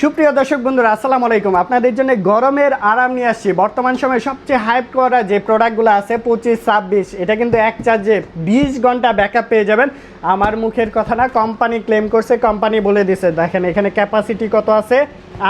সুপ্রিয় দর্শক বন্ধুরা, আসসালামু আলাইকুম। আপনাদের জন্য গরমের আরাম নিয়ে আসছি। বর্তমান সময়ে সবচেয়ে হাইপ করা যে প্রোডাক্টগুলো আছে, পঁচিশ, ছাব্বিশ, এটা কিন্তু এক চার্জে বিশ ঘণ্টা ব্যাকআপ পেয়ে যাবেন। আমার মুখের কথা না কোম্পানি ক্লেম করছে কোম্পানি বলে দিছে। দেখেন, এখানে ক্যাপাসিটি কত আছে?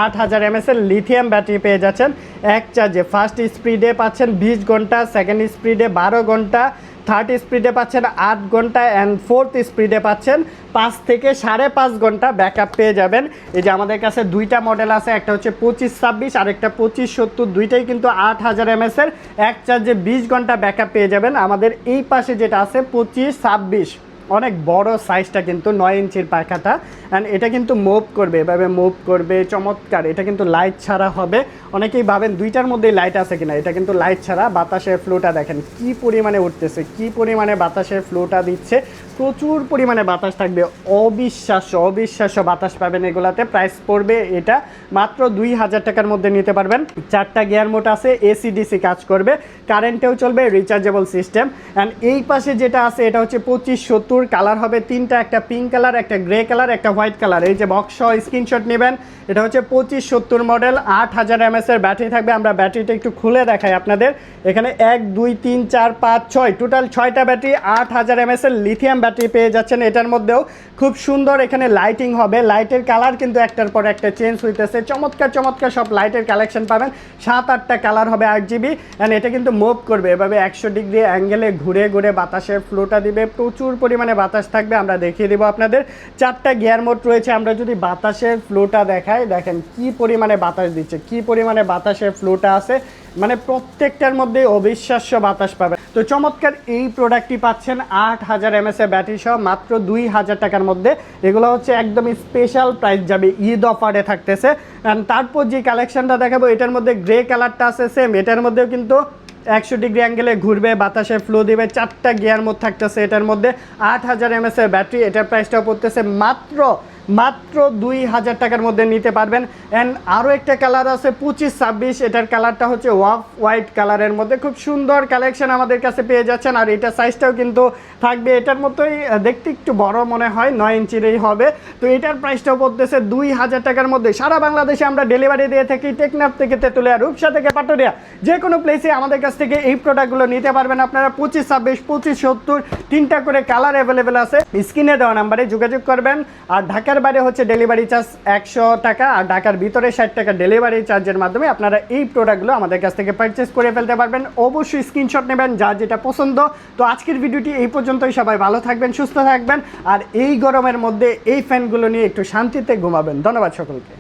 আট হাজার এমএস এর লিথিয়াম ব্যাটারি পেয়ে যাচ্ছেন। এক চার্জে ফার্স্ট স্পিডে পাচ্ছেন বিশ ঘণ্টা সেকেন্ড স্পিডে বারো ঘণ্টা। থার্ড স্পিডে পাচ্ছেন, আট ঘণ্টা অ্যান্ড ফোর্থ স্পিডে পাচ্ছেন, পাঁচ থেকে সাড়ে পাঁচ ঘণ্টা ব্যাক পেয়ে যাবেন। এই যে আমাদের কাছে দুইটা মডেল আছে, একটা হচ্ছে পঁচিশ ছাব্বিশ, আর একটা পঁচিশ সত্তর, দুইটাই কিন্তু আট হাজার এমএসের এক চার্জে বিশ ঘণ্টা ব্যাক পেয়ে যাবেন। আমাদের এই পাশে যেটা আছে, পঁচিশ ছাব্বিশ। অনেক বড় সাইজটা কিন্তু নয় ইঞ্চির পাখাটা অ্যান্ড এটা কিন্তু মুভ করবে, এভাবে মুভ করবে, চমৎকার। এটা কিন্তু লাইট ছাড়া হবে। অনেকেই ভাবেন দুইটার মধ্যেই লাইট আছে কিনা, এটা কিন্তু লাইট ছাড়া। বাতাসের ফ্লোটা দেখেন, কি পরিমাণে উঠতেছে, কি পরিমাণে বাতাসের ফ্লোটা দিচ্ছে। প্রচুর পরিমাণে বাতাস থাকবে, অবিশ্বাস্য অবিশ্বাস্য বাতাস পাবেন এগুলাতে। প্রাইস পড়বে এটা মাত্র দুই হাজার টাকার মধ্যে নিতে পারবেন। চারটা গিয়ার মোট আছে এসিডিসি কাজ করবে কারেন্টেও চলবে রিচার্জেবল সিস্টেম অ্যান্ড এই পাশে যেটা আছে, এটা হচ্ছে পঁচিশ সত্তর কালার হবে তিনটা, একটা পিঙ্ক কালার, একটা গ্রে কালার, একটা হোয়াইট কালার। এই যে বক্স স্ক্রিনশট নেবেন, এটা হচ্ছে পঁচিশ সত্তর মডেল আট হাজার এমএস এর ব্যাটারি থাকবে। আমরা ব্যাটারিটা একটু খুলে দেখাই আপনাদের। এখানে এক, দুই, তিন, চার, পাঁচ, ছয় টোটাল ছয়টা ব্যাটারি আট হাজার এমএস এর লিথিয়াম ব্যাটারি পেয়ে যাচ্ছেন। এটার মধ্যেও খুব সুন্দর এখানে লাইটিং হবে। লাইটের কালার কিন্তু একটার পর একটা চেঞ্জ হইতেছে। চমৎকার চমৎকার সব লাইটের কালেকশন পাবেন। সাত, আটটা কালার হবে আট জিবি অ্যান্ড এটা কিন্তু মুভ করবে। এভাবে একশো ডিগ্রি অ্যাঙ্গেলে ঘুরে ঘুরে বাতাসের ফ্লোটা দিবে। প্রচুর পরিমাণে বাতাস থাকবে, আমরা দেখিয়ে দেবো আপনাদের। চারটা গিয়ার মোড রয়েছে, আমরা যদি বাতাসের ফ্লোটা দেখাই, দেখেন কি পরিমাণে বাতাস দিচ্ছে, কি পরিমাণে বাতাসের ফ্লোটা আছে। মানে প্রত্যেকটার মধ্যে অবিশ্বাস্য বাতাস পাবে। তো চমৎকার এই প্রোডাক্টটি পাচ্ছেন আট হাজার এমএস এর ব্যাটারি সহ, মাত্র দুই হাজার টাকার মধ্যে। এগুলো হচ্ছে একদম স্পেশাল প্রাইস যাবে, ঈদ অফারে থাকতেছে। তারপর যে কালেকশনটা দেখাবো, এটার মধ্যে গ্রে কালারটা আছে সেম এটার মধ্যেও কিন্তু একশো ডিগ্রি অ্যাঙ্গেলে ঘুরবে, বাতাসে ফ্লো দিবে, চারটা গিয়ার মধ্যে থাকতেছে এটার মধ্যে। আট হাজার এমএসের ব্যাটারি এটার প্রাইসটাও পড়তেছে মাত্র মাত্র দুই হাজার টাকার মধ্যে নিতে পারবেন। অ্যান্ড আরও একটা কালার আছে, পঁচিশ, ছাব্বিশ। এটার কালারটা হচ্ছে ওয়াফ হোয়াইট কালারের মধ্যে। খুব সুন্দর কালেকশন আমাদের কাছে পেয়ে যাচ্ছেন। আর এটা সাইজটাও কিন্তু থাকবে। এটার মতোই দেখতে একটু বড় মনে হয়, নয় ইঞ্চিরই হবে। তো এটার প্রাইসটাও পড়তেছে দুই হাজার টাকার মধ্যে। সারা বাংলাদেশে আমরা ডেলিভারি দিয়ে থাকি টেকনাফ থেকে তেঁতুলিয়া, রূপসা থেকে পাটুরিয়া। যে কোনো প্লেসে আমাদের কাছ থেকে এই প্রোডাক্টগুলো নিতে পারবেন আপনারা। পঁচিশ, ছাব্বিশ, পঁচিশ, সত্তর, তিনটা করে কালার অ্যাভেলেবেল আছে। স্ক্রিনে দেওয়া নাম্বারে যোগাযোগ করবেন। আর ঢাকার বাইরে হচ্ছে ডেলিভারি চার্জ একশো টাকা আর ঢাকার ভিতরে ষাট টাকা ডেলিভারি চার্জের মাধ্যমে আপনারা এই প্রোডাক্টগুলো আমাদের কাছ থেকে পারচেস করে ফেলতে পারবেন। অবশ্যই স্ক্রিনশট নেবেন, যা যেটা পছন্দ। তো আজকের ভিডিওটি এই পর্যন্তই। সবাই ভালো থাকবেন, সুস্থ থাকবেন। আর এই গরমের মধ্যে এই ফ্যানগুলো নিয়ে একটু শান্তিতে ঘুমাবেন। ধন্যবাদ সকলকে।